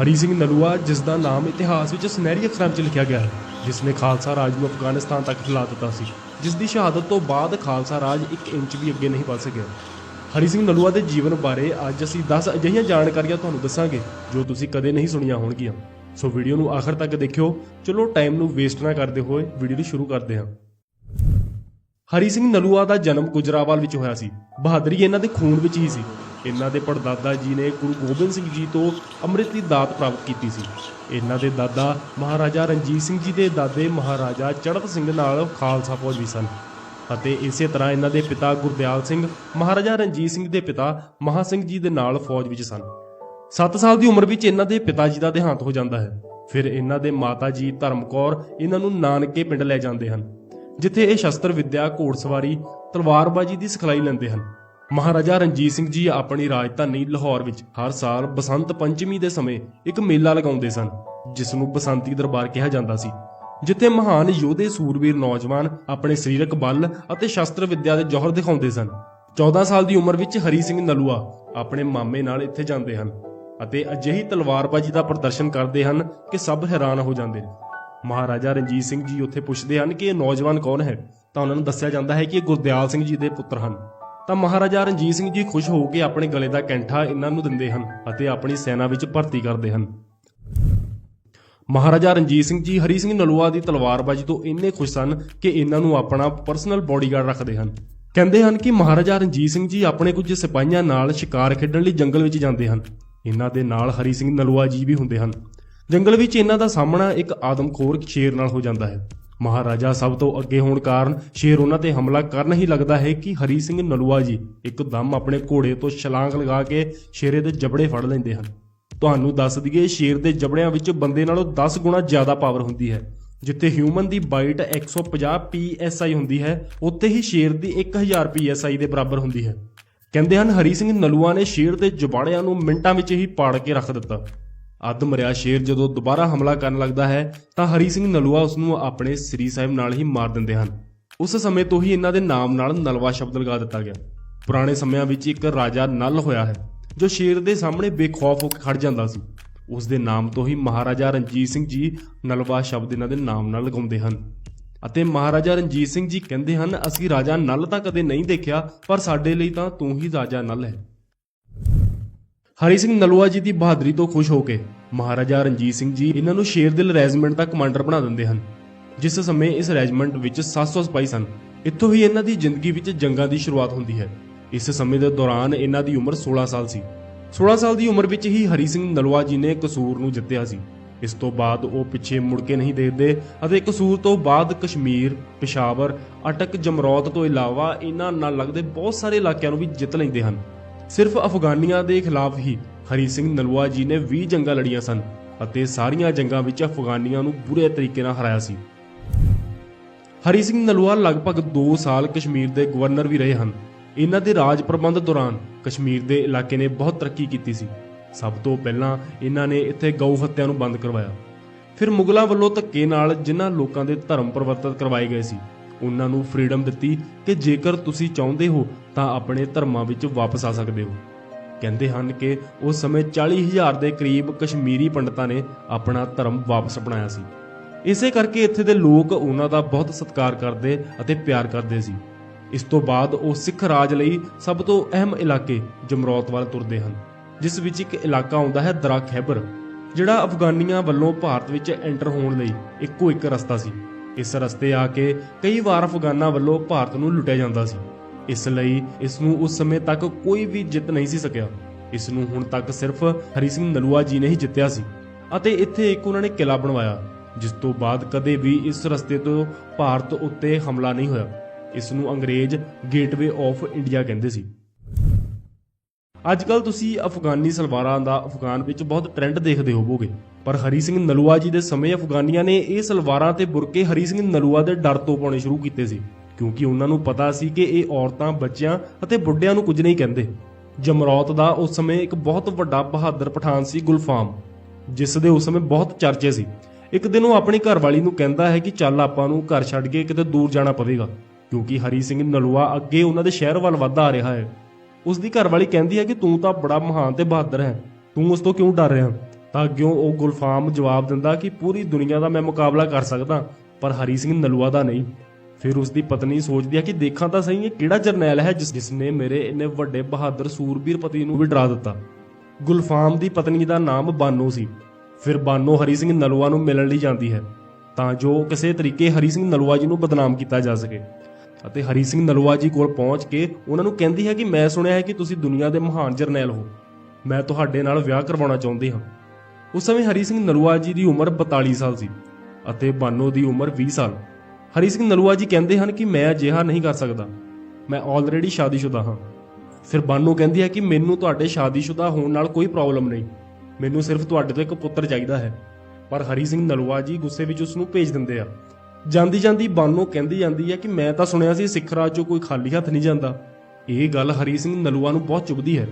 ਹਰੀ ਸਿੰਘ ਨਲੂਆ ਜਿਸ ਦਾ ਨਾਮ ਇਤਿਹਾਸ ਵਿੱਚ ਸੁਨਹਿਰੀ ਅੱਖਰਾਂ ਚ ਲਿਖਿਆ ਗਿਆ ਹੈ ਜਿਸ ਨੇ ਖਾਲਸਾ ਰਾਜ ਨੂੰ ਅਫਗਾਨਿਸਤਾਨ ਤੱਕ ਫੈਲਾ ਦਿੱਤਾ ਸੀ ਜਿਸ ਦੀ ਸ਼ਹਾਦਤ ਤੋਂ ਬਾਅਦ ਖਾਲਸਾ ਰਾਜ 1 ਇੰਚ ਵੀ ਅੱਗੇ ਨਹੀਂ ਵੱਧ ਸਕਿਆ। ਹਰੀ ਸਿੰਘ ਨਲੂਆ ਦੇ ਜੀਵਨ ਬਾਰੇ ਅੱਜ ਅਸੀਂ 10 ਅਜਿਹੀਆਂ ਜਾਣਕਾਰੀਆਂ ਤੁਹਾਨੂੰ ਦੱਸਾਂਗੇ, ਜੋ ਤੁਸੀਂ ਕਦੇ ਨਹੀਂ ਸੁਣੀਆਂ ਹੋਣਗੀਆਂ। ਸੋ ਵੀਡੀਓ ਨੂੰ ਆਖਰ ਤੱਕ ਦੇਖਿਓ, ਚਲੋ ਟਾਈਮ ਨੂੰ ਵੇਸਟ ਨਾ ਕਰਦੇ ਹੋਏ ਵੀਡੀਓ ਨੂੰ ਸ਼ੁਰੂ ਕਰਦੇ ਹਾਂ। ਹਰੀ ਸਿੰਘ ਨਲੂਆ ਦਾ ਜਨਮ ਗੁਜਰਾਵਾਲ ਵਿੱਚ ਹੋਇਆ ਸੀ, ਬਹਾਦਰੀ ਇਹਨਾਂ ਦੇ ਖੂਨ ਵਿੱਚ ਹੀ ਸੀ। ਇਹਨਾਂ ਦੇ ਪੜਦਾਦਾ ਜੀ ਨੇ ਗੁਰੂ ਗੋਬਿੰਦ ਸਿੰਘ ਜੀ ਤੋਂ ਅੰਮ੍ਰਿਤ ਦੀ ਦਾਤ ਪ੍ਰਾਪਤ ਕੀਤੀ ਸੀ। ਇਹਨਾਂ ਦੇ ਦਾਦਾ ਮਹਾਰਾਜਾ ਰਣਜੀਤ ਸਿੰਘ ਜੀ ਦੇ ਦਾਦੇ ਮਹਾਰਾਜਾ ਚੜ੍ਹਤ ਸਿੰਘ ਨਾਲ ਖਾਲਸਾ ਫੌਜ ਵੀ ਸਨ ਅਤੇ ਇਸੇ ਤਰ੍ਹਾਂ ਇਹਨਾਂ ਦੇ ਪਿਤਾ ਗੁਰਦਿਆਲ ਸਿੰਘ, ਮਹਾਰਾਜਾ ਰਣਜੀਤ ਸਿੰਘ ਦੇ ਪਿਤਾ ਮਹਾ ਸਿੰਘ ਜੀ ਦੇ ਨਾਲ ਫੌਜ ਵਿੱਚ ਸਨ। 7 ਸਾਲ ਦੀ ਉਮਰ ਵਿੱਚ ਇਹਨਾਂ ਦੇ ਪਿਤਾ ਜੀ ਦਾ ਦੇਹਾਂਤ ਹੋ ਜਾਂਦਾ ਹੈ। ਫਿਰ ਇਹਨਾਂ ਦੇ ਮਾਤਾ ਜੀ ਧਰਮਕੌਰ ਇਹਨਾਂ ਨੂੰ ਨਾਨਕੇ ਪਿੰਡ ਲੈ ਜਾਂਦੇ ਹਨ, ਜਿੱਥੇ ਇਹ ਸ਼ਸਤਰ ਵਿੱਦਿਆ ਘੋੜਸਵਾਰੀ ਤਲਵਾਰਬਾਜ਼ੀ ਦੀ ਸਿਖਲਾਈ ਲੈਂਦੇ ਹਨ। ਮਹਾਰਾਜਾ ਰਣਜੀਤ ਸਿੰਘ ਜੀ ਆਪਣੀ ਰਾਜਧਾਨੀ ਲਾਹੌਰ ਵਿੱਚ ਹਰ ਸਾਲ ਬਸੰਤ ਪੰਚਮੀ ਦੇ ਸਮੇਂ ਇੱਕ ਮੇਲਾ ਲਗਾਉਂਦੇ ਸਨ ਜਿਸ ਨੂੰ ਬਸੰਤੀ ਦਰਬਾਰ ਕਿਹਾ ਜਾਂਦਾ ਸੀ, ਜਿੱਥੇ ਮਹਾਨ ਯੋਧੇ, ਸੂਰਬੀਰ, ਨੌਜਵਾਨ ਆਪਣੇ ਸਰੀਰਕ ਬਲ ਅਤੇ ਸ਼ਸਤਰ ਵਿੱਦਿਆ ਦੇ ਜੋਹਰ ਦਿਖਾਉਂਦੇ ਸਨ। 14 ਸਾਲ ਦੀ ਉਮਰ ਵਿੱਚ ਹਰੀ ਸਿੰਘ ਨਲੂਆ ਆਪਣੇ ਮਾਮੇ ਨਾਲ ਇੱਥੇ ਜਾਂਦੇ ਹਨ ਅਤੇ ਅਜਿਹੀ ਤਲਵਾਰਬਾਜ਼ੀ ਦਾ ਪ੍ਰਦਰਸ਼ਨ ਕਰਦੇ ਹਨ ਕਿ ਸਭ ਹੈਰਾਨ ਹੋ ਜਾਂਦੇ ਨੇ। ਮਹਾਰਾਜਾ ਰਣਜੀਤ ਸਿੰਘ ਜੀ ਉੱਥੇ ਪੁੱਛਦੇ ਹਨ ਕਿ ਇਹ ਨੌਜਵਾਨ ਕੌਣ ਹੈ? ਤਾਂ ਉਹਨਾਂ ਨੂੰ ਦੱਸਿਆ ਜਾਂਦਾ ਹੈ ਕਿ ਇਹ ਗੁਰਦਿਆਲ ਸਿੰਘ ਜੀ ਦੇ ਪੁੱਤਰ ਹਨ। ਤਾਂ ਮਹਾਰਾਜਾ ਰਣਜੀਤ ਸਿੰਘ ਜੀ ਖੁਸ਼ ਹੋ ਕੇ ਆਪਣੇ ਗਲੇ ਦਾ ਕੈਂਠਾ ਇਹਨਾਂ ਨੂੰ ਦਿੰਦੇ ਹਨ ਅਤੇ ਆਪਣੀ ਸੈਨਾ ਵਿੱਚ ਭਰਤੀ ਕਰਦੇ ਹਨ। ਮਹਾਰਾਜਾ ਰਣਜੀਤ ਸਿੰਘ ਜੀ ਹਰੀ ਸਿੰਘ ਨਲੂਆ ਦੀ ਤਲਵਾਰਬਾਜ਼ੀ ਤੋਂ ਇੰਨੇ ਖੁਸ਼ ਸਨ ਕਿ ਇਹਨਾਂ ਨੂੰ ਆਪਣਾ ਪਰਸਨਲ ਬੋਡੀਗਾਰਡ ਰੱਖਦੇ ਹਨ। ਕਹਿੰਦੇ ਹਨ ਕਿ ਮਹਾਰਾਜਾ ਰਣਜੀਤ ਸਿੰਘ ਜੀ ਆਪਣੇ ਕੁਝ ਸਿਪਾਹੀਆਂ ਨਾਲ ਸ਼ਿਕਾਰ ਖੇਡਣ ਲਈ ਜੰਗਲ ਵਿੱਚ ਜਾਂਦੇ ਹਨ। ਇਹਨਾਂ ਦੇ ਨਾਲ ਹਰੀ ਸਿੰਘ ਨਲੂਆ ਜੀ ਵੀ ਹੁੰਦੇ ਹਨ। ਜੰਗਲ ਵਿੱਚ ਇਹਨਾਂ ਦਾ ਸਾਹਮਣਾ ਇੱਕ ਆਦਮਖੋਰ ਸ਼ੇਰ ਨਾਲ ਹੋ ਜਾਂਦਾ ਹੈ। ਮਹਾਰਾਜਾ ਸਭ ਤੋਂ ਅੱਗੇ ਹੋਣ ਕਾਰਨ ਸ਼ੇਰ ਉਹਨਾਂ ਤੇ ਹਮਲਾ ਕਰਨ ਹੀ ਲੱਗਦਾ ਹੈ ਕਿ ਹਰੀ ਸਿੰਘ ਨਲੂਆ ਜੀ ਇੱਕਦਮ ਆਪਣੇ ਘੋੜੇ ਤੋਂ ਛਲਾਂਗ ਲਗਾ ਕੇ ਸ਼ੇਰੇ ਦੇ ਜਬੜੇ ਫੜ ਲੈਂਦੇ ਹਨ। ਤੁਹਾਨੂੰ ਦੱਸ ਦਈਏ, ਸ਼ੇਰ ਦੇ ਜਬੜਿਆਂ ਵਿੱਚ ਬੰਦੇ ਨਾਲੋਂ 10 ਗੁਣਾ ਜ਼ਿਆਦਾ ਪਾਵਰ ਹੁੰਦੀ ਹੈ। ਜਿੱਥੇ ਹਿਊਮਨ ਦੀ ਬਾਈਟ 150 psi ਹੁੰਦੀ ਹੈ, ਉੱਥੇ ਹੀ ਸ਼ੇਰ ਦੀ 1000 psi ਦੇ ਬਰਾਬਰ ਹੁੰਦੀ ਹੈ। ਕਹਿੰਦੇ ਹਨ, ਹਰੀ ਸਿੰਘ ਨਲੂਆ ਨੇ ਸ਼ੇਰ ਦੇ ਜਬਾੜਿਆਂ ਨੂੰ ਮਿੰਟਾਂ ਵਿੱਚ ਹੀ ਪਾੜ ਕੇ ਰੱਖ ਦਿੱਤਾ। ਅੱਧ ਮਰਿਆ ਸ਼ੇਰ ਜਦੋਂ ਦੁਬਾਰਾ ਹਮਲਾ ਕਰਨ ਲੱਗਦਾ ਹੈ, ਤਾਂ ਹਰੀ ਸਿੰਘ ਨਲੂਆ ਉਸ ਨੂੰ ਆਪਣੇ ਸ੍ਰੀ ਸਾਹਿਬ ਨਾਲ ਹੀ ਮਾਰ ਦਿੰਦੇ ਹਨ। ਉਸ ਸਮੇਂ ਤੋਂ ਹੀ ਇਹਨਾਂ ਦੇ ਨਾਮ ਨਾਲ ਨਲਵਾ ਸ਼ਬਦ ਲਗਾ ਦਿੱਤਾ ਗਿਆ। ਪੁਰਾਣੇ ਸਮਿਆਂ ਵਿੱਚ ਇੱਕ ਰਾਜਾ ਨਲ ਹੋਇਆ ਹੈ, ਜੋ ਸ਼ੇਰ ਦੇ ਸਾਹਮਣੇ ਬੇਖੌਫ ਹੋ ਕੇ ਖੜ ਜਾਂਦਾ ਸੀ। ਉਸ ਦੇ ਨਾਮ ਤੋਂ ਹੀ ਮਹਾਰਾਜਾ ਰਣਜੀਤ ਸਿੰਘ ਜੀ ਨਲਵਾ ਸ਼ਬਦ ਇਹਨਾਂ ਦੇ ਨਾਮ ਨਾਲ ਲਗਾਉਂਦੇ ਹਨ। ਅਤੇ ਮਹਾਰਾਜਾ ਰਣਜੀਤ ਸਿੰਘ ਜੀ ਕਹਿੰਦੇ ਹਨ, ਅਸੀਂ ਰਾਜਾ ਨਲ ਤਾਂ ਕਦੇ ਨਹੀਂ ਦੇਖਿਆ, ਪਰ ਸਾਡੇ ਲਈ ਤਾਂ ਤੂੰ ਹੀ ਰਾਜਾ ਨਲ ਹੈ। ਹਰੀ ਸਿੰਘ ਨਲੂਆ ਜੀ ਦੀ ਬਹਾਦਰੀ ਤੋਂ ਖੁਸ਼ ਹੋ ਕੇ ਮਹਾਰਾਜਾ ਰਣਜੀਤ ਸਿੰਘ ਜੀ ਇਹਨਾਂ ਨੂੰ ਸ਼ੇਰਦਿਲ ਰੈਜੀਮੈਂਟ ਦਾ ਕਮਾਂਡਰ ਬਣਾ ਦਿੰਦੇ ਹਨ। ਜਿਸ ਸਮੇਂ ਇਸ ਰੈਜੀਮੈਂਟ ਵਿੱਚ 700 ਸਿਪਾਹੀ ਸਨ। ਇੱਥੋਂ ਹੀ ਇਹਨਾਂ ਦੀ ਜ਼ਿੰਦਗੀ ਵਿੱਚ ਜੰਗਾਂ ਦੀ ਸ਼ੁਰੂਆਤ ਹੁੰਦੀ ਹੈ। ਇਸ ਸਮੇਂ ਦੇ ਦੌਰਾਨ ਇਹਨਾਂ ਦੀ ਉਮਰ 16 ਸਾਲ ਸੀ। 16 ਸਾਲ ਦੀ ਉਮਰ ਵਿੱਚ ਹੀ ਹਰੀ ਸਿੰਘ ਨਲੂਆ ਜੀ ਨੇ ਕਸੂਰ ਨੂੰ ਜਿੱਤਿਆ ਸੀ। ਇਸ ਤੋਂ ਬਾਅਦ ਉਹ ਪਿੱਛੇ ਮੁੜ ਕੇ ਨਹੀਂ ਦੇਖਦੇ ਅਤੇ ਕਸੂਰ ਤੋਂ ਬਾਅਦ ਕਸ਼ਮੀਰ, ਪਿਸ਼ਾਵਰ, ਅਟਕ, ਜਮਰੌਤ ਤੋਂ ਇਲਾਵਾ ਇਹਨਾਂ ਨਾਲ ਲੱਗਦੇ ਬਹੁਤ ਸਾਰੇ ਇਲਾਕਿਆਂ ਨੂੰ ਵੀ ਜਿੱਤ ਲੈਂਦੇ ਹਨ। ਸਿਰਫ ਅਫਗਾਨੀਆਂ ਦੇ ਖਿਲਾਫ ਹੀ ਹਰੀ ਸਿੰਘ ਨਲੂਆ ਜੀ ਨੇ 20 ਜੰਗਾਂ ਲੜੀਆਂ ਸਨ ਅਤੇ ਸਾਰੀਆਂ ਜੰਗਾਂ ਵਿੱਚ ਅਫਗਾਨੀਆਂ ਨੂੰ ਬੁਰੇ ਤਰੀਕੇ ਨਾਲ ਹਰਾਇਆ ਸੀ। ਹਰੀ ਸਿੰਘ ਨਲੂਆ ਲਗਭਗ 2 ਸਾਲ ਕਸ਼ਮੀਰ ਦੇ ਗਵਰਨਰ ਵੀ ਰਹੇ ਹਨ। ਇਹਨਾਂ ਦੇ ਰਾਜ ਪ੍ਰਬੰਧ ਦੌਰਾਨ ਕਸ਼ਮੀਰ ਦੇ ਇਲਾਕੇ ਨੇ ਬਹੁਤ ਤਰੱਕੀ ਕੀਤੀ ਸੀ। ਸਭ ਤੋਂ ਪਹਿਲਾਂ ਇਹਨਾਂ ਨੇ ਇੱਥੇ ਗਊ ਹੱਤਿਆ ਨੂੰ ਬੰਦ ਕਰਵਾਇਆ। ਫਿਰ ਮੁਗਲਾਂ ਵੱਲੋਂ ਧੱਕੇ ਨਾਲ ਜਿਨ੍ਹਾਂ ਲੋਕਾਂ ਦੇ ਧਰਮ ਪਰਿਵਰਤਨ ਕਰਵਾਏ ਗਏ ਸੀ ਉਹਨਾਂ ਨੂੰ ਫ੍ਰੀडम ਦਿੱਤੀ ਕਿ ਜੇਕਰ ਤੁਸੀਂ ਚਾਹੁੰਦੇ ਹੋ ਤਾਂ ਆਪਣੇ ਧਰਮਾਂ ਵਿੱਚ ਵਾਪਸ ਆ ਸਕਦੇ ਹੋ। ਕਹਿੰਦੇ ਹਨ ਕਿ ਉਸ ਸਮੇਂ 40000 ਦੇ ਕਰੀਬ ਕਸ਼ਮੀਰੀ ਪੰਡਤਾਂ ਨੇ ਆਪਣਾ ਧਰਮ ਵਾਪਸ ਅਪਣਾਇਆ ਸੀ। ਇਸੇ ਕਰਕੇ ਇੱਥੇ ਦੇ ਲੋਕ ਉਹਨਾਂ ਦਾ ਬਹੁਤ ਸਤਿਕਾਰ ਕਰਦੇ ਅਤੇ ਪਿਆਰ ਕਰਦੇ ਸੀ। ਇਸ ਤੋਂ ਬਾਅਦ ਉਹ ਸਿੱਖ ਰਾਜ ਲਈ ਸਭ ਤੋਂ ਅਹਿਮ ਇਲਾਕੇ ਜਮਰੌਤ ਵੱਲ ਤੁਰਦੇ ਹਨ, ਜਿਸ ਵਿੱਚ ਇੱਕ ਇਲਾਕਾ ਆਉਂਦਾ ਹੈ ਦਰਾ ਖੈਬਰ ਜਿਹੜਾ ਅਫਗਾਨੀਆਂ ਵੱਲੋਂ ਭਾਰਤ ਵਿੱਚ ਐਂਟਰ ਹੋਣ ਲਈ ਇੱਕੋ ਇੱਕ ਰਸਤਾ ਸੀ। ਇਸ ਰਸਤੇ ਆ ਕੇ ਕਈ ਵਾਰ ਅਫਗਾਨਾਂ ਵੱਲੋਂ ਭਾਰਤ ਨੂੰ ਲੁੱਟਿਆ ਜਾਂਦਾ ਸੀ। ਇਸ ਲਈ ਇਸ ਨੂੰ ਉਸ ਸਮੇਂ ਤੱਕ ਕੋਈ ਵੀ ਜਿੱਤ ਨਹੀਂ ਸੀ ਸਕਿਆ। ਇਸ ਨੂੰ ਹੁਣ ਤੱਕ ਸਿਰਫ ਹਰੀ ਸਿੰਘ ਨਲੂਆ ਜੀ ਨੇ ਹੀ ਜਿੱਤਿਆ ਸੀ ਅਤੇ ਇੱਥੇ ਇੱਕ ਉਹਨਾਂ ਨੇ ਕਿਲਾ ਬਣਵਾਇਆ, ਜਿਸ ਤੋਂ ਬਾਅਦ ਕਦੇ ਵੀ ਇਸ ਰਸਤੇ ਤੋਂ ਭਾਰਤ ਉੱਤੇ ਹਮਲਾ ਨਹੀਂ ਹੋਇਆ। ਇਸ ਨੂੰ ਅੰਗਰੇਜ਼ ਗੇਟਵੇ ਆਫ ਇੰਡੀਆ ਕਹਿੰਦੇ ਸੀ। ਅੱਜ ਕੱਲ ਤੁਸੀਂ ਅਫਗਾਨੀ ਸਲਵਾਰਾਂ ਦਾ ਅਫਗਾਨ ਵਿੱਚ ਬਹੁਤ ਟ੍ਰੈਂਡ ਦੇਖਦੇ ਹੋਵੋਗੇ। ਪਰ ਹਰੀ ਸਿੰਘ ਨਲੂਆ ਜੀ ਦੇ ਸਮੇਂ ਅਫਗਾਨੀਆਂ ਨੇ ਇਹ ਸਲਵਾਰਾਂ ਤੇ ਬੁਰਕੇ ਹਰੀ ਸਿੰਘ ਨਲੂਆ ਦੇ ਡਰ ਤੋਂ ਪਾਉਣੇ ਸ਼ੁਰੂ ਕੀਤੇ ਸੀ, ਕਿਉਂਕਿ ਉਹਨਾਂ ਨੂੰ ਪਤਾ ਸੀ ਕਿ ਇਹ ਔਰਤਾਂ ਬੱਚਿਆਂ ਅਤੇ ਬੁੱਢਿਆਂ ਨੂੰ ਕੁਝ ਨਹੀਂ ਕਹਿੰਦੇ। ਜਮਰੌਤ ਦਾ ਉਸ ਸਮੇਂ ਇੱਕ ਬਹੁਤ ਵੱਡਾ ਬਹਾਦਰ ਪਠਾਨ ਸੀ ਗੁਲਫਾਮ, ਜਿਸ ਦੇ ਉਸ ਸਮੇਂ ਬਹੁਤ ਚਰਚੇ ਸੀ। ਇੱਕ ਦਿਨ ਉਹ ਆਪਣੀ ਘਰਵਾਲੀ ਨੂੰ ਕਹਿੰਦਾ ਹੈ ਕਿ ਚੱਲ ਆਪਾਂ ਨੂੰ ਘਰ ਛੱਡ ਕੇ ਕਿਤੇ ਦੂਰ ਜਾਣਾ ਪਵੇਗਾ, ਕਿਉਂਕਿ ਹਰੀ ਸਿੰਘ ਨਲੂਆ ਅੱਗੇ ਉਹਨਾਂ ਦੇ ਸ਼ਹਿਰ ਵੱਲ ਵੱਧਦਾ ਆ ਰਿਹਾ ਹੈ। ਉਸ ਦੀ ਘਰਵਾਲੀ ਕਹਿੰਦੀ ਹੈ ਕਿ ਤੂੰ ਤਾਂ ਬੜਾ ਮਹਾਨ ਤੇ ਬਹਾਦਰ ਹੈ, ਤੂੰ ਉਸ ਤੋਂ ਕਿਉਂ ਡਰ ਰਿਹਾ? ਤਾਂ ਅੱਗਿਓਂ ਉਹ ਗੁਲਫਾਮ ਜਵਾਬ ਦਿੰਦਾ ਕਿ ਪੂਰੀ ਦੁਨੀਆ ਦਾ ਮੈਂ ਮੁਕਾਬਲਾ ਕਰ ਸਕਦਾ, ਪਰ ਹਰੀ ਸਿੰਘ ਨਲੂਆ ਦਾ ਨਹੀਂ। ਫਿਰ ਉਸ ਦੀ ਪਤਨੀ ਸੋਚਦੀ ਹੈ ਕਿ ਦੇਖਾਂ ਤਾਂ ਸਹੀ ਇਹ ਕਿਹੜਾ ਜਰਨੈਲ ਹੈ ਜਿਸ ਜਿਸਨੇ ਮੇਰੇ ਇੰਨੇ ਵੱਡੇ ਬਹਾਦਰ ਸੂਰਬੀਰ ਪਤੀ ਨੂੰ ਵੀ ਡਰਾ ਦਿੱਤਾ। ਗੁਲਫਾਮ ਦੀ ਪਤਨੀ ਦਾ ਨਾਮ ਬਾਨੋ ਸੀ। ਫਿਰ ਬਾਨੋ ਹਰੀ ਸਿੰਘ ਨਲੂਆ ਨੂੰ ਮਿਲਣ ਲਈ ਜਾਂਦੀ ਹੈ, ਤਾਂ ਜੋ ਕਿਸੇ ਤਰੀਕੇ ਹਰੀ ਸਿੰਘ ਨਲੂਆ ਜੀ ਨੂੰ ਬਦਨਾਮ ਕੀਤਾ ਜਾ ਸਕੇ। ਅਤੇ ਹਰੀ ਸਿੰਘ ਨਲੂਆ ਜੀ ਕੋਲ ਪਹੁੰਚ ਕੇ ਉਹਨਾਂ ਨੂੰ ਕਹਿੰਦੀ ਹੈ ਕਿ ਮੈਂ ਸੁਣਿਆ ਹੈ ਕਿ ਤੁਸੀਂ ਦੁਨੀਆ ਦੇ ਮਹਾਨ ਜਰਨੈਲ ਹੋ। ਮੈਂ ਤੁਹਾਡੇ ਨਾਲ ਵਿਆਹ ਕਰਵਾਉਣਾ ਚਾਹੁੰਦੀ ਹਾਂ। ਉਸ ਸਮੇਂ ਹਰੀ ਸਿੰਘ ਨਲੂਆ ਜੀ ਦੀ ਉਮਰ 42 ਸਾਲ ਸੀ ਅਤੇ ਬਾਨੋ ਦੀ ਉਮਰ 20 ਸਾਲ। ਹਰੀ ਸਿੰਘ ਨਲੂਆ ਜੀ ਕਹਿੰਦੇ ਹਨ ਕਿ ਮੈਂ ਅਜਿਹਾ ਨਹੀਂ ਕਰ ਸਕਦਾ। ਮੈਂ ਆਲਰੇਡੀ ਸ਼ਾਦੀशुदा ਹਾਂ। ਫਿਰ ਬਾਨੋ ਕਹਿੰਦੀ ਹੈ ਕਿ ਮੈਨੂੰ ਤੁਹਾਡੇ ਸ਼ਾਦੀशुदा ਹੋਣ ਨਾਲ ਕੋਈ ਪ੍ਰੋਬਲਮ ਨਹੀਂ। ਮੈਨੂੰ ਸਿਰਫ ਤੁਹਾਡੇ ਤੋਂ ਇੱਕ ਪੁੱਤਰ ਚਾਹੀਦਾ ਹੈ। ਪਰ ਹਰੀ ਸਿੰਘ ਨਲੂਆ ਜੀ ਗੁੱਸੇ ਵਿੱਚ ਉਸ ਨੂੰ ਭੇਜ ਦਿੰਦੇ ਆ। ਜਾਂਦੀ ਜਾਂਦੀ ਬਾਨੋ ਕਹਿੰਦੀ ਜਾਂਦੀ ਹੈ ਕਿ ਮੈਂ ਤਾਂ ਸੁਣਿਆ ਸੀ ਸਿੱਖ ਰਾਜ ਚੋਂ ਕੋਈ ਖਾਲੀ ਹੱਥ ਨਹੀਂ ਜਾਂਦਾ। ਇਹ ਗੱਲ ਹਰੀ ਸਿੰਘ ਨਲੂਆ ਨੂੰ ਬਹੁਤ ਚੁਭਦੀ ਹੈ।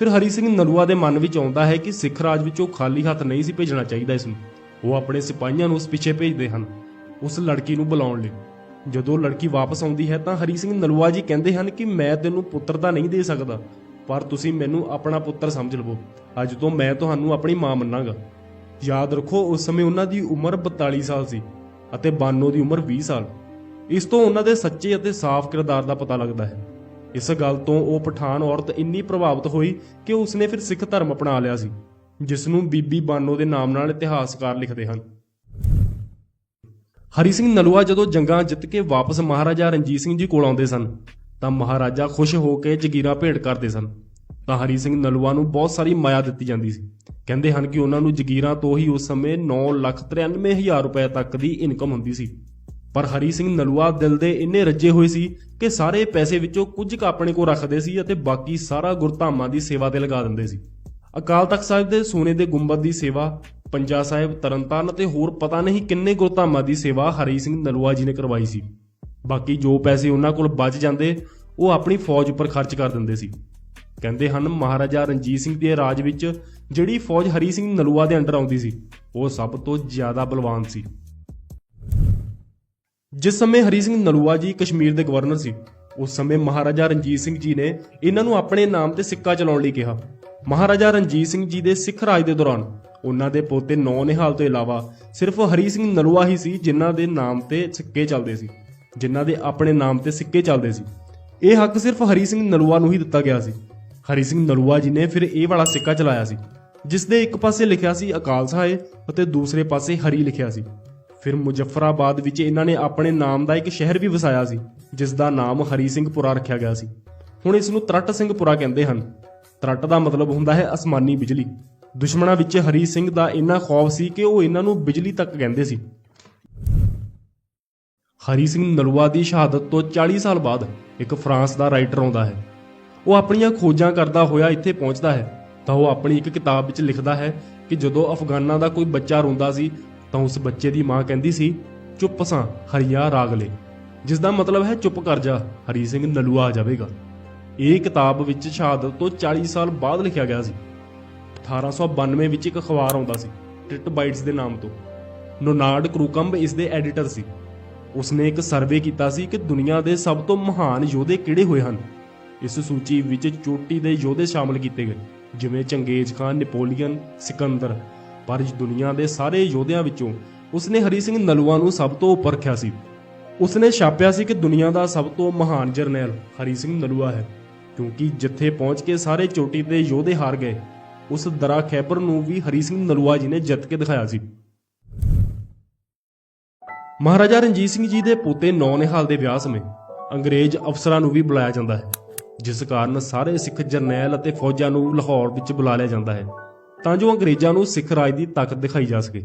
ਫਿਰ ਹਰੀ ਸਿੰਘ ਨਲੂਆ ਦੇ ਮਨ ਵਿੱਚ ਆਉਂਦਾ ਹੈ ਕਿ ਸਿੱਖ ਰਾਜ ਵਿੱਚ ਉਹ ਖਾਲੀ ਹੱਥ ਨਹੀਂ ਸੀ ਭੇਜਣਾ ਚਾਹੀਦਾ ਇਸ ਨੂੰ। ਉਹ ਆਪਣੇ ਸਿਪਾਹੀਆਂ ਨੂੰ ਉਸ ਪਿੱਛੇ ਭੇਜਦੇ ਹਨ, ਉਸ ਲੜਕੀ ਨੂੰ ਬੁਲਾਉਣ ਲਈ। ਜਦੋਂ ਲੜਕੀ ਵਾਪਸ ਆਉਂਦੀ ਹੈ ਤਾਂ ਹਰੀ ਸਿੰਘ ਨਲੂਆ ਜੀ ਕਹਿੰਦੇ ਹਨ ਕਿ ਮੈਂ ਤੈਨੂੰ ਪੁੱਤਰ ਤਾਂ ਨਹੀਂ ਦੇ ਸਕਦਾ, ਪਰ ਤੁਸੀਂ ਮੈਨੂੰ ਆਪਣਾ ਪੁੱਤਰ ਸਮਝ ਲਵੋ। ਅੱਜ ਤੋਂ ਮੈਂ ਤੁਹਾਨੂੰ ਆਪਣੀ ਮਾਂ ਮੰਨਾਂਗਾ। ਯਾਦ ਰੱਖੋ, ਉਸ ਸਮੇਂ ਉਹਨਾਂ ਦੀ ਉਮਰ 42 ਸਾਲ ਸੀ ਅਤੇ ਬਾਨੋ ਦੀ ਉਮਰ 20 ਸਾਲ। ਇਸ ਤੋਂ ਉਹਨਾਂ ਦੇ ਸੱਚੇ ਅਤੇ ਸਾਫ਼ ਕਿਰਦਾਰ ਦਾ ਪਤਾ ਲੱਗਦਾ ਹੈ। ਇਸ ਗੱਲ ਤੋਂ ਉਹ ਪਠਾਨ ਔਰਤ ਇੰਨੀ ਪ੍ਰਭਾਵਿਤ ਹੋਈ ਕਿ ਉਸਨੇ ਫਿਰ ਸਿੱਖ ਧਰਮ ਅਪਣਾ ਲਿਆ ਸੀ ਜਿਸ ਨੂੰ ਬੀਬੀ ਬਾਨੋ ਦੇ ਨਾਮ ਨਾਲ ਇਤਿਹਾਸਕਾਰ ਲਿਖਦੇ ਹਨ। ਹਰੀ ਸਿੰਘ ਨਲੂਆ ਜਦੋਂ ਜੰਗਾਂ ਜਿੱਤ ਕੇ ਵਾਪਸ ਮਹਾਰਾਜਾ ਰਣਜੀਤ ਸਿੰਘ ਜੀ ਕੋਲ ਆਉਂਦੇ ਸਨ ਤਾਂ ਮਹਾਰਾਜਾ ਖੁਸ਼ ਹੋ ਕੇ ਜਗੀਰਾਂ ਭੇਟ ਕਰਦੇ ਸਨ। ਤਾਂ ਹਰੀ ਸਿੰਘ ਨਲੂਆ ਨੂੰ ਬਹੁਤ ਸਾਰੀ ਮਾਇਆ ਦਿੱਤੀ ਜਾਂਦੀ ਸੀ। ਕਹਿੰਦੇ ਹਨ ਕਿ ਉਹਨਾਂ ਨੂੰ ਜਗੀਰਾਂ ਤੋਂ ਹੀ ਉਸ ਸਮੇਂ 9,93,000 ਰੁਪਏ ਤੱਕ ਦੀ ਇਨਕਮ ਹੁੰਦੀ ਸੀ। ਪਰ ਹਰੀ ਸਿੰਘ ਨਲੂਆ ਦਿਲ ਦੇ ਇੰਨੇ ਰੱਜੇ ਹੋਏ ਸੀ ਕਿ ਸਾਰੇ ਪੈਸੇ ਵਿੱਚੋਂ ਕੁਝ ਕੁ ਆਪਣੇ ਕੋਲ ਰੱਖਦੇ ਸੀ ਅਤੇ ਬਾਕੀ ਸਾਰਾ ਗੁਰਧਾਮਾਂ ਦੀ ਸੇਵਾ ਤੇ ਲਗਾ ਦਿੰਦੇ ਸੀ। ਅਕਾਲ ਤਖਤ ਸਾਹਿਬ ਦੇ ਸੋਨੇ ਦੇ ਗੁੰਬਦ ਦੀ ਸੇਵਾ, ਪੰਜਾ ਸਾਹਿਬ, ਤਰਨਤਾਰਨ ਅਤੇ ਹੋਰ ਪਤਾ ਨਹੀਂ ਕਿੰਨੇ ਗੁਰਧਾਮਾਂ ਦੀ ਸੇਵਾ ਹਰੀ ਸਿੰਘ ਨਲੂਆ ਜੀ ਨੇ ਕਰਵਾਈ ਸੀ। ਬਾਕੀ ਜੋ ਪੈਸੇ ਉਹਨਾਂ ਕੋਲ ਬਚ ਜਾਂਦੇ, ਉਹ ਆਪਣੀ ਫੌਜ ਉੱਪਰ ਖਰਚ ਕਰ ਦਿੰਦੇ ਸੀ। ਕਹਿੰਦੇ ਹਨ, ਮਹਾਰਾਜਾ ਰਣਜੀਤ ਸਿੰਘ ਦੇ ਰਾਜ ਵਿੱਚ ਜਿਹੜੀ ਫੌਜ ਹਰੀ ਸਿੰਘ ਨਲੂਆ ਦੇ ਅੰਡਰ ਆਉਂਦੀ ਸੀ, ਉਹ ਸਭ ਤੋਂ ਜ਼ਿਆਦਾ ਬਲਵਾਨ ਸੀ। ਜਿਸ ਸਮੇਂ ਹਰੀ ਸਿੰਘ ਨਲੂਆ ਜੀ ਕਸ਼ਮੀਰ ਦੇ ਗਵਰਨਰ ਸੀ, ਉਸ ਸਮੇਂ ਮਹਾਰਾਜਾ ਰਣਜੀਤ ਸਿੰਘ ਜੀ ਨੇ ਇਹਨਾਂ ਨੂੰ ਆਪਣੇ ਨਾਮ ਤੇ ਸਿੱਕਾ ਚਲਾਉਣ ਲਈ ਕਿਹਾ। ਮਹਾਰਾਜਾ ਰਣਜੀਤ ਸਿੰਘ ਜੀ ਦੇ ਸਿੱਖ ਰਾਜ ਦੇ ਦੌਰਾਨ ਉਹਨਾਂ ਦੇ ਪੋਤੇ ਨੌ ਨਿਹਾਲ ਤੋਂ ਇਲਾਵਾ ਸਿਰਫ ਹਰੀ ਸਿੰਘ ਨਲੂਆ ਹੀ ਸੀ ਜਿਨ੍ਹਾਂ ਦੇ ਨਾਮ ਤੇ ਸਿੱਕੇ ਚੱਲਦੇ ਸੀ, ਜਿਨ੍ਹਾਂ ਦੇ ਆਪਣੇ ਨਾਮ ਤੇ ਸਿੱਕੇ ਚੱਲਦੇ ਸੀ। ਇਹ ਹੱਕ ਸਿਰਫ ਹਰੀ ਸਿੰਘ ਨਲੂਆ ਨੂੰ ਹੀ ਦਿੱਤਾ ਗਿਆ ਸੀ। ਹਰੀ ਸਿੰਘ ਨਲੂਆ ਜੀ ਨੇ ਫਿਰ ਇਹ ਵਾਲਾ ਸਿੱਕਾ ਚਲਾਇਆ ਸੀ ਜਿਸ ਦੇ ਇੱਕ ਪਾਸੇ ਲਿਖਿਆ ਸੀ ਅਕਾਲ ਸਾਹਿਬ ਅਤੇ ਦੂਸਰੇ ਪਾਸੇ ਹਰੀ ਲਿਖਿਆ ਸੀ। ਫਿਰ ਮੁਜ਼ੱਫਰਾਬਾਦ ਵਿੱਚ ਇਹਨਾਂ ਨੇ ਆਪਣੇ ਨਾਮ ਦਾ ਇੱਕ ਸ਼ਹਿਰ ਵੀ ਵਸਾਇਆ ਸੀ ਜਿਸ ਦਾ ਨਾਮ ਹਰੀ ਸਿੰਘਪੁਰਾ ਰੱਖਿਆ ਗਿਆ ਸੀ। ਹੁਣ ਇਸ ਨੂੰ ਤਰਟ ਸਿੰਘਪੁਰਾ ਕਹਿੰਦੇ ਹਨ। ਤਰਟ ਦਾ ਮਤਲਬ ਹੁੰਦਾ ਹੈ ਅਸਮਾਨੀ ਬਿਜਲੀ। ਦੁਸ਼ਮਣਾਂ ਵਿੱਚ ਹਰੀ ਸਿੰਘ ਦਾ ਇੰਨਾ ਖੌਫ ਸੀ ਕਿ ਉਹ ਇਹਨਾਂ ਨੂੰ ਬਿਜਲੀ ਤੱਕ ਕਹਿੰਦੇ ਸੀ। ਹਰੀ ਸਿੰਘ ਨਲੂਆ ਦੀ ਸ਼ਹਾਦਤ ਤੋਂ 40 ਸਾਲ ਬਾਅਦ ਇੱਕ ਫਰਾਂਸ ਦਾ ਰਾਈਟਰ ਆਉਂਦਾ ਹੈ। ਉਹ ਆਪਣੀਆਂ ਖੋਜਾਂ ਕਰਦਾ ਹੋਇਆ ਇੱਥੇ ਪਹੁੰਚਦਾ ਹੈ। ਤਾਂ ਉਹ ਆਪਣੀ ਇੱਕ ਕਿਤਾਬ ਵਿੱਚ ਲਿਖਦਾ ਹੈ ਕਿ ਜਦੋਂ ਅਫਗਾਨਾਂ ਦਾ ਕੋਈ ਬੱਚਾ ਰੋਂਦਾ ਸੀ ਤਾਂ ਉਸ ਬੱਚੇ ਦੀ ਮਾਂ ਕਹਿੰਦੀ ਸੀ, ਚੁੱਪ ਸਾਂ, ਹਰੀਆ ਰਾਗਲੇ ਜਿਸ ਦਾ ਮਤਲਬ ਹੈ, ਚੁੱਪ ਕਰ ਜਾ, ਹਰੀ ਸਿੰਘ ਨਲੂਆ ਆ ਜਾਵੇਗਾ। ਇਹ ਕਿਤਾਬ ਵਿੱਚ ਸ਼ਹਾਦਤ ਤੋਂ 40 ਸਾਲ ਬਾਅਦ ਲਿਖਿਆ ਗਿਆ ਸੀ। 1892 ਵਿੱਚ ਇੱਕ ਅਖਬਾਰ ਆਉਂਦਾ ਸੀ ਟਿਟ ਬਾਈਟਸ ਦੇ ਨਾਮ ਤੋਂ। ਨੋਨਾਰਡ ਕਰੂਕੰਬ ਇਸ ਦੇ ਐਡੀਟਰ ਸੀ। ਉਸਨੇ ਇੱਕ ਸਰਵੇ ਕੀਤਾ ਸੀ ਕਿ ਦੁਨੀਆ ਦੇ ਸਭ ਤੋਂ ਮਹਾਨ ਯੋਧੇ ਕਿਹੜੇ ਹੋਏ ਹਨ। ਇਸ ਸੂਚੀ ਵਿੱਚ ਚੋਟੀ ਦੇ ਯੋਧੇ ਸ਼ਾਮਲ ਕੀਤੇ ਗਏ, ਜਿਵੇਂ ਚੰਗੇਜ਼ ਖਾਨ, ਨੈਪੋਲੀਅਨ, ਸਿਕੰਦਰ। ਪਰ ਇਸ ਦੁਨੀਆ ਦੇ ਸਾਰੇ ਯੋਧਿਆਂ ਵਿੱਚੋਂ ਉਸਨੇ ਹਰੀ ਸਿੰਘ ਨਲੂਆ ਨੂੰ ਸਭ ਤੋਂ ਉੱਪਰ ਸੀ। ਉਸਨੇ ਛਾਪਿਆ ਸੀ ਕਿ ਦੁਨੀਆ ਦਾ ਸਭ ਤੋਂ ਮਹਾਨ ਜਰਨੈਲ ਹਰੀ ਸਿੰਘ ਨਲੂਆ ਹੈ, ਕਿਉਂਕਿ ਜਿੱਥੇ ਪਹੁੰਚ ਕੇ ਸਾਰੇ ਚੋਟੀ ਦੇ ਯੋਧੇ ਹਾਰ ਗਏ, ਉਸ ਦਰਾ ਖੈਬਰ ਨੂੰ ਵੀ ਹਰੀ ਸਿੰਘ ਨਲੂਆ ਜੀ ਨੇ ਜਿੱਤ ਕੇ ਦਿਖਾਇਆ ਸੀ। ਮਹਾਰਾਜਾ ਰਣਜੀਤ ਸਿੰਘ ਜੀ ਦੇ ਪੋਤੇ ਨੌ ਨਿਹਾਲ ਦੇ ਵਿਆਹ ਸਮੇਂ ਅੰਗਰੇਜ਼ ਅਫਸਰਾਂ ਨੂੰ ਵੀ ਬੁਲਾਇਆ ਜਾਂਦਾ ਹੈ, ਜਿਸ ਕਾਰਨ ਸਾਰੇ ਸਿੱਖ ਜਰਨੈਲ ਅਤੇ ਫੌਜਾਂ ਨੂੰ ਲਾਹੌਰ ਵਿੱਚ ਬੁਲਾ ਲਿਆ ਜਾਂਦਾ ਹੈ। ਤਾਂ ਜੋ ਅੰਗਰੇਜ਼ਾਂ ਨੂੰ ਸਿੱਖ ਰਾਜ ਦੀ ਤਾਕਤ ਦਿਖਾਈ ਜਾ ਸਕੇ।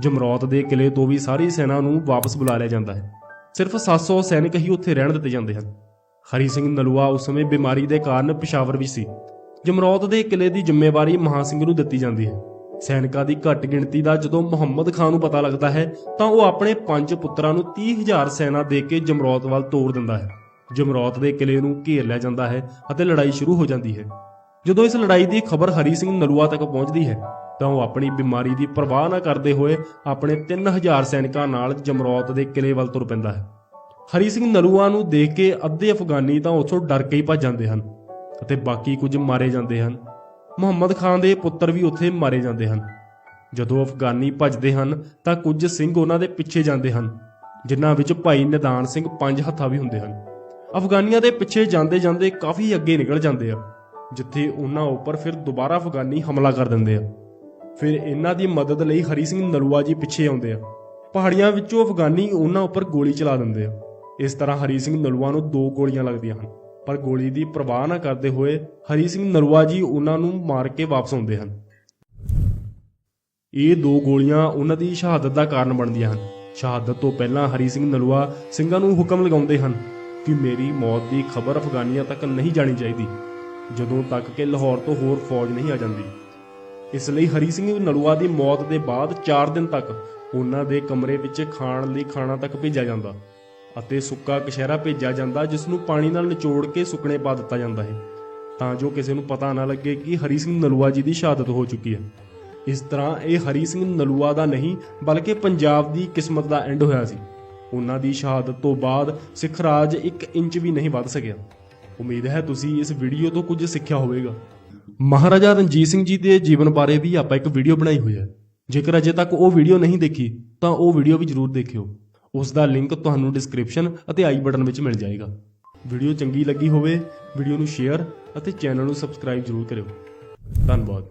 ਜਮਰੌਤ ਦੇ ਕਿਲੇ ਤੋਂ ਵੀ ਸਾਰੀ ਸੈਨਾ ਨੂੰ ਵਾਪਸ ਬੁਲਾ ਲਿਆ ਜਾਂਦਾ ਹੈ। ਸਿਰਫ 700 ਸੈਨਿਕ ਹੀ ਉੱਥੇ ਰਹਿਣ ਦਿੱਤੇ ਜਾਂਦੇ ਹਨ। ਹਰੀ ਸਿੰਘ ਨਲੂਆ ਉਸ ਸਮੇਂ ਬਿਮਾਰੀ ਦੇ ਕਾਰਨ ਪਿਸ਼ਾਵਰ ਵਿੱਚ ਸੀ। ਜਮਰੌਤ ਦੇ ਕਿਲੇ ਦੀ ਜ਼ਿੰਮੇਵਾਰੀ ਮਹਾਂ ਸਿੰਘ ਨੂੰ ਦਿੱਤੀ ਜਾਂਦੀ ਹੈ। ਸੈਨਿਕਾਂ ਦੀ ਘੱਟ ਗਿਣਤੀ ਦਾ ਜਦੋਂ ਮੁਹੰਮਦ ਖਾਨ ਨੂੰ ਪਤਾ ਲੱਗਦਾ ਹੈ, ਤਾਂ ਉਹ ਆਪਣੇ ਪੰਜ ਪੁੱਤਰਾਂ ਨੂੰ 30000 ਸੈਨਾ ਦੇ ਕੇ ਜਮਰੌਤ ਵੱਲ ਤੋੜ ਦਿੰਦਾ ਹੈ। ਜਮਰੌਤ ਦੇ ਕਿਲੇ ਨੂੰ ਘੇਰ ਲਿਆ ਜਾਂਦਾ ਹੈ ਅਤੇ ਲੜਾਈ ਸ਼ੁਰੂ ਹੋ ਜਾਂਦੀ ਹੈ। ਜਦੋਂ ਇਸ ਲੜਾਈ ਦੀ ਖਬਰ ਹਰੀ ਸਿੰਘ ਨਲੂਆ ਤੱਕ ਪਹੁੰਚਦੀ ਹੈ, ਤਾਂ ਉਹ ਆਪਣੀ ਬਿਮਾਰੀ ਦੀ ਪਰਵਾਹ ਨਾ ਕਰਦੇ ਹੋਏ ਆਪਣੇ 3000 ਸੈਨਿਕਾਂ ਨਾਲ ਜਮਰੌਤ ਦੇ ਕਿਲੇ ਵੱਲ ਤੁਰ ਪੈਂਦਾ ਹੈ। ਹਰੀ ਸਿੰਘ ਨਲੂਆ ਨੂੰ ਦੇਖ ਕੇ ਅੱਧੇ ਅਫਗਾਨੀ ਤਾਂ ਉੱਥੋਂ ਡਰ ਕੇ ਹੀ ਭੱਜ ਜਾਂਦੇ ਹਨ ਅਤੇ ਬਾਕੀ ਕੁਝ ਮਾਰੇ ਜਾਂਦੇ ਹਨ। ਮੁਹੰਮਦ ਖਾਨ ਦੇ ਪੁੱਤਰ ਵੀ ਉੱਥੇ ਮਾਰੇ ਜਾਂਦੇ ਹਨ। ਜਦੋਂ ਅਫਗਾਨੀ ਭੱਜਦੇ ਹਨ, ਤਾਂ ਕੁਝ ਸਿੰਘ ਉਹਨਾਂ ਦੇ ਪਿੱਛੇ ਜਾਂਦੇ ਹਨ, ਜਿਨ੍ਹਾਂ ਵਿੱਚ ਭਾਈ ਨਿਦਾਨ ਸਿੰਘ ਪੰਜ ਹੱਥਾਂ ਵੀ ਹੁੰਦੇ ਹਨ। ਅਫਗਾਨੀਆਂ ਦੇ ਪਿੱਛੇ ਜਾਂਦੇ ਜਾਂਦੇ ਕਾਫੀ ਅੱਗੇ ਨਿਕਲ ਜਾਂਦੇ ਆ। ਜਿੱਥੇ ਉਹਨਾਂ ਉੱਪਰ ਫਿਰ ਦੁਬਾਰਾ ਅਫਗਾਨੀ ਹਮਲਾ ਕਰ ਦਿੰਦੇ ਆ। ਫਿਰ ਇਹਨਾਂ ਦੀ ਮਦਦ ਲਈ ਹਰੀ ਸਿੰਘ ਨਲੂਆ ਜੀ ਪਿੱਛੇ ਆਉਂਦੇ ਆ। ਪਹਾੜੀਆਂ ਵਿੱਚੋਂ ਅਫਗਾਨੀ ਉਹਨਾਂ ਉੱਪਰ ਗੋਲੀ ਚਲਾ ਦਿੰਦੇ ਆ। ਇਸ ਤਰ੍ਹਾਂ ਹਰੀ ਸਿੰਘ ਨਲੂਆ ਨੂੰ ਦੋ ਗੋਲੀਆਂ ਲੱਗਦੀਆਂ ਹਨ। ਪਰ ਗੋਲੀ ਦੀ ਪਰਵਾਹ ਨਾ ਕਰਦੇ ਹੋਏ ਹਰੀ ਸਿੰਘ ਨਲੂਆ ਜੀ ਉਹਨਾਂ ਨੂੰ ਮਾਰ ਕੇ ਵਾਪਸ ਆਉਂਦੇ ਹਨ। ਇਹ ਦੋ ਗੋਲੀਆਂ ਉਹਨਾਂ ਦੀ ਸ਼ਹਾਦਤ ਦਾ ਕਾਰਨ ਬਣਦੀਆਂ ਹਨ। ਸ਼ਹਾਦਤ ਤੋਂ ਪਹਿਲਾਂ ਹਰੀ ਸਿੰਘ ਨਲੂਆ ਸਿੰਘਾਂ ਨੂੰ ਹੁਕਮ ਲਗਾਉਂਦੇ ਹਨ ਕਿ ਮੇਰੀ ਮੌਤ ਦੀ ਖਬਰ ਅਫਗਾਨੀਆਂ ਤੱਕ ਨਹੀਂ ਜਾਣੀ ਚਾਹੀਦੀ। ਜਦੋਂ ਤੱਕ ਕਿ ਲਾਹੌਰ ਤੋਂ ਹੋਰ ਫੌਜ ਨਹੀਂ ਆ ਜਾਂਦੀ। ਇਸ ਲਈ ਹਰੀ ਸਿੰਘ ਨਲੂਆ ਦੀ ਮੌਤ ਦੇ ਬਾਅਦ 4 ਦਿਨ ਤੱਕ ਉਹਨਾਂ ਦੇ ਕਮਰੇ ਵਿੱਚ ਖਾਣ ਲਈ ਖਾਣਾ ਤੱਕ ਭੇਜਿਆ ਜਾਂਦਾ ਅਤੇ ਸੁੱਕਾ ਕਸ਼ਹਿਰਾ ਭੇਜਿਆ ਜਾਂਦਾ, ਜਿਸ ਨੂੰ ਪਾਣੀ ਨਾਲ ਨਿਚੋੜ ਕੇ ਸੁੱਕਣੇ ਪਾ ਦਿੱਤਾ ਜਾਂਦਾ ਹੈ। ਤਾਂ ਜੋ ਕਿਸੇ ਨੂੰ ਪਤਾ ਨਾ ਲੱਗੇ ਕਿ ਹਰੀ ਸਿੰਘ ਨਲੂਆ ਜੀ ਦੀ ਸ਼ਹਾਦਤ ਹੋ ਚੁੱਕੀ ਹੈ। ਇਸ ਤਰ੍ਹਾਂ ਇਹ ਹਰੀ ਸਿੰਘ ਨਲੂਆ ਦਾ ਨਹੀਂ, ਬਲਕਿ ਪੰਜਾਬ ਦੀ ਕਿਸਮਤ ਦਾ ਐਂਡ ਹੋਇਆ ਸੀ। ਉਹਨਾਂ ਦੀ ਸ਼ਹਾਦਤ ਤੋਂ ਬਾਅਦ ਸਿੱਖ ਰਾਜ 1 ਇੰਚ ਵੀ ਨਹੀਂ ਵੱਧ ਸਕਿਆ। ਉਮੀਦ ਹੈ ਤੁਸੀਂ ਇਸ ਵੀਡੀਓ ਤੋਂ ਕੁਝ ਸਿੱਖਿਆ ਹੋਵੇਗਾ। ਮਹਾਰਾਜਾ ਰਣਜੀਤ ਸਿੰਘ ਜੀ ਦੇ ਜੀਵਨ ਬਾਰੇ ਵੀ ਆਪਾਂ ਇੱਕ ਵੀਡੀਓ ਬਣਾਈ ਹੋਈ ਹੈ। ਜੇਕਰ ਅਜੇ ਤੱਕ ਉਹ ਵੀਡੀਓ ਨਹੀਂ ਦੇਖੀ, ਤਾਂ ਉਹ ਵੀਡੀਓ ਵੀ ਜਰੂਰ ਦੇਖਿਓ। ਉਸ ਦਾ ਲਿੰਕ ਤੁਹਾਨੂੰ ਡਿਸਕ੍ਰਿਪਸ਼ਨ ਅਤੇ ਆਈ ਬਟਨ ਵਿੱਚ ਮਿਲ ਜਾਏਗਾ। ਵੀਡੀਓ ਚੰਗੀ ਲੱਗੀ ਹੋਵੇ, ਵੀਡੀਓ ਨੂੰ ਸ਼ੇਅਰ ਅਤੇ ਚੈਨਲ ਨੂੰ ਸਬਸਕ੍ਰਾਈਬ ਜਰੂਰ ਕਰਿਓ। ਧੰਨਵਾਦ।